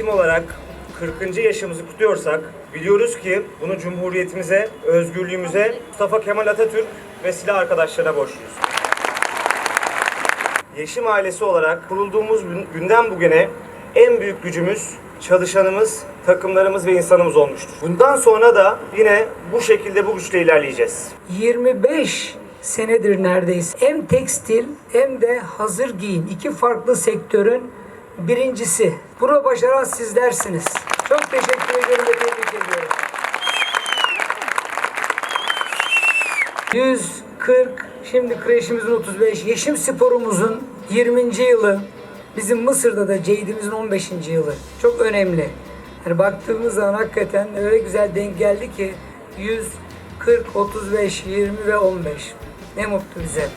40. yaşımızı kutluyorsak biliyoruz ki bunu Cumhuriyetimize, özgürlüğümüze, Mustafa Kemal Atatürk ve silah arkadaşlarına borçluyuz. Yeşim ailesi olarak kurulduğumuz gün- günden bugüne en büyük gücümüz çalışanımız, takımlarımız ve insanımız olmuştur. Bundan sonra da yine bu şekilde bu güçle ilerleyeceğiz. 25 senedir neredeyse hem tekstil hem de hazır giyim iki farklı sektörün birincisi. Bunu başaran sizlersiniz. Çok teşekkür ediyorum ve tebrik ediyorum. 140, şimdi kreşimizin 35, Yeşim Sporumuzun 20. yılı, bizim Mısır'da da Ceydimizin 15. yılı. Çok önemli. Yani baktığımız zaman hakikaten öyle güzel denk geldi ki 100, 40, 35, 20 ve 15. Ne mutlu bize.